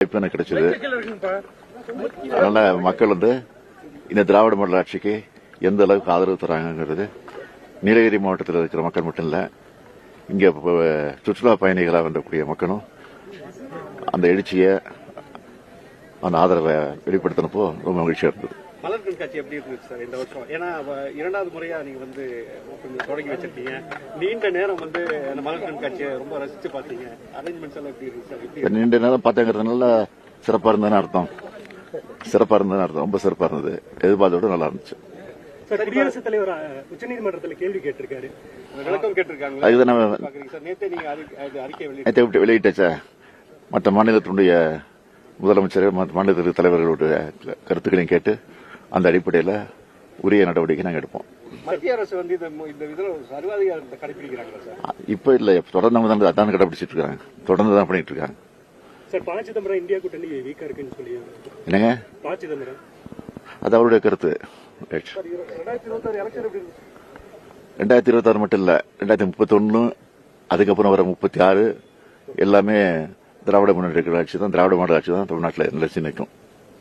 வாய்ப்பு எனக்கு கிடைச்சது. அதனால மக்கள் வந்து இந்த திராவிட மாடல் ஆட்சிக்கு எந்த அளவுக்கு ஆதரவு தராங்கிறது நீலகிரி மாவட்டத்தில் இருக்கிற மக்கள் மட்டும் இல்லை இங்கே சுற்றுலா பயணிகளாக வரக்கூடிய மக்களும் அந்த எழுச்சியை அந்த ஆதரவை வெளிப்படுத்தினப்போ ரொம்ப மகிழ்ச்சியாக இருந்தது. மலர் கண்காட்சி எப்படி இருந்துச்சு சார் இந்த வருஷம்? ஏன்னா இரண்டாவது முறையா நீங்க வந்து கொஞ்சம் தொடங்கி வச்சிருக்கீங்க. நீண்ட நேரம் வந்து அந்த மலர் கண்காட்சியை ரொம்ப ரசிச்சு பார்த்தீங்க. அரேஞ்ச்மெண்ட்ஸ் எல்லாம் எப்படி இருக்கு சார்? எப்படி நீண்ட நேரம் பார்த்தேங்கிறதுனால சிறப்பா இருந்ததுன்னு அர்த்தம். சிறப்பா இருந்ததுன்னு அர்த்தம். ரொம்ப சிறப்பா இருந்தது. எதிர்பார்த்த விட நல்லா இருந்துச்சு. குடியரசுத் தலைவர் உச்சநீதிமன்றத்தில் கேள்வி கேட்டிருக்காரு. விளக்கம் கேட்டிருக்காங்க அதுக்கு நம்ம பாக்குறீங்க. சார் நேத்தே நீங்க அறி- அது அறிக்கை வெளியிட்டு நேற்று வெளியிட்டாச்சா. மற்ற மாநிலத்தினுடைய முதலமைச்சர் மற்ற மாநில தலைவர்களுடைய கருத்துக்களையும் கேட்டு அந்த அடிப்படையில் உரிய நடவடிக்கை நாங்கள் எடுப்போம். மத்திய அரசு வந்து இந்த மு- இந்த இதுல சர்வாதிகாரத்தை கடைபிடிக்கிறாங்களா சார்? இப்போ இல்லை தொடர்ந்து அவங்க தான் அதான் கடைபிடிச்சிட்டு இருக்காங்க. தொடர்ந்து தான் பண்ணிட்டு இருக்காங்க. சார் ப சிதம்பரம் இந்தியா கூட்டணி வீக்கா இருக்குன்னு சொல்லி. என்னங்க? ப சிதம்பரம். அது அவருடைய கருத்து. இருபத்தாறு ரெண்டாயிரத்தி இருபத்தாறு மட்டும் இல்ல ரெண்டாயிரத்தி முப்பத்தொன்னு அதுக்கப்புறம் வர முப்பத்தி ஆறு எல்லாமே திராவிட முன்னேற்ற கட்சி தான் திராவிட மாடல் ஆட்சி தான் தமிழ்நாட்டில் நிலைச்சு நிற்கும்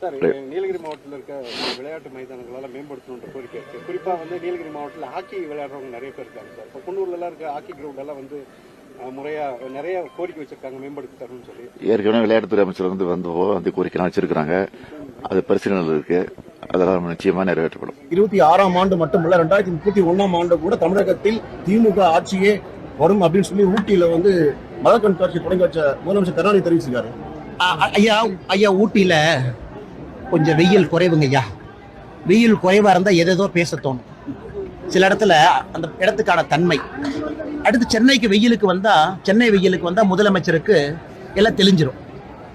சார் நீலகிரி மாவட்டத்தில் இருக்க விளையாட்டு மைதானங்களால மேம்படுத்தணுன்ற கோரிக்கை இருக்கு. குறிப்பா வந்து நீலகிரி மாவட்டத்தில் ஹாக்கி விளையாடுறவங்க நிறைய பேர் இருக்காங்க சார். இப்போ குன்னூர்ல எல்லாம் இருக்க ஹாக்கி கிரவுண்ட் எல்லாம் வந்து முறையா நிறைய கோரிக்கை வச்சிருக்காங்க மேம்படுத்தி தரணும்னு சொல்லி. ஏற்கனவே விளையாட்டுத்துறை அமைச்சர் வந்து வந்தப்போ அந்த கோரிக்கைலாம் வச்சிருக்கிறாங்க. அது பரிசீலனையில் இருக்கு. அதெல்லாம் நிச்சயமா நிறைவேற்றப்படும். இருபத்தி ஆறாம் ஆண்டு மட்டுமல்ல ரெண்டாயிரத்தி முப்பத்தி ஒன்னாம் ஆண்டு கூட தமிழகத்தில் திமுக ஆட்சியே வரும் அப்படின்னு சொல்லி ஊட்டியில வந்து மத கண்காட்சி தொடங்கி வச்ச முதலமைச்சர் கருணாநிதி தெரிவிச்சிருக்காரு. ஐயா ஐயா ஊட்டியில கொஞ்சம் வெயில் குறைவுங்கய்யா. வெயில் குறைவா இருந்தால் எதேதோ பேச தோணும். சில இடத்துல அந்த இடத்துக்கான தன்மை. அடுத்து சென்னைக்கு வெயிலுக்கு வந்தால் சென்னை வெயிலுக்கு வந்தால் முதலமைச்சருக்கு எல்லாம் தெளிஞ்சிரும்.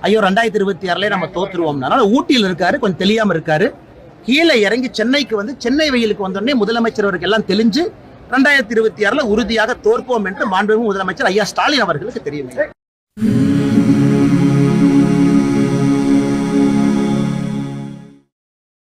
ஐயோ ரெண்டாயிரத்தி இருபத்தி ஆறுலேயே நம்ம தோத்துருவோம் அதனால் ஊட்டியில் இருக்காரு கொஞ்சம் தெளியாமல் இருக்காரு. கீழே இறங்கி சென்னைக்கு வந்து சென்னை வெயிலுக்கு வந்தோடனே முதலமைச்சர் அவருக்கு எல்லாம் தெளிஞ்சு ரெண்டாயிரத்தி இருபத்தி ஆறில் உறுதியாக தோற்போம் என்று மாண்புமிகு முதலமைச்சர் ஐயா ஸ்டாலின் அவர்களுக்கு தெரியவில்லை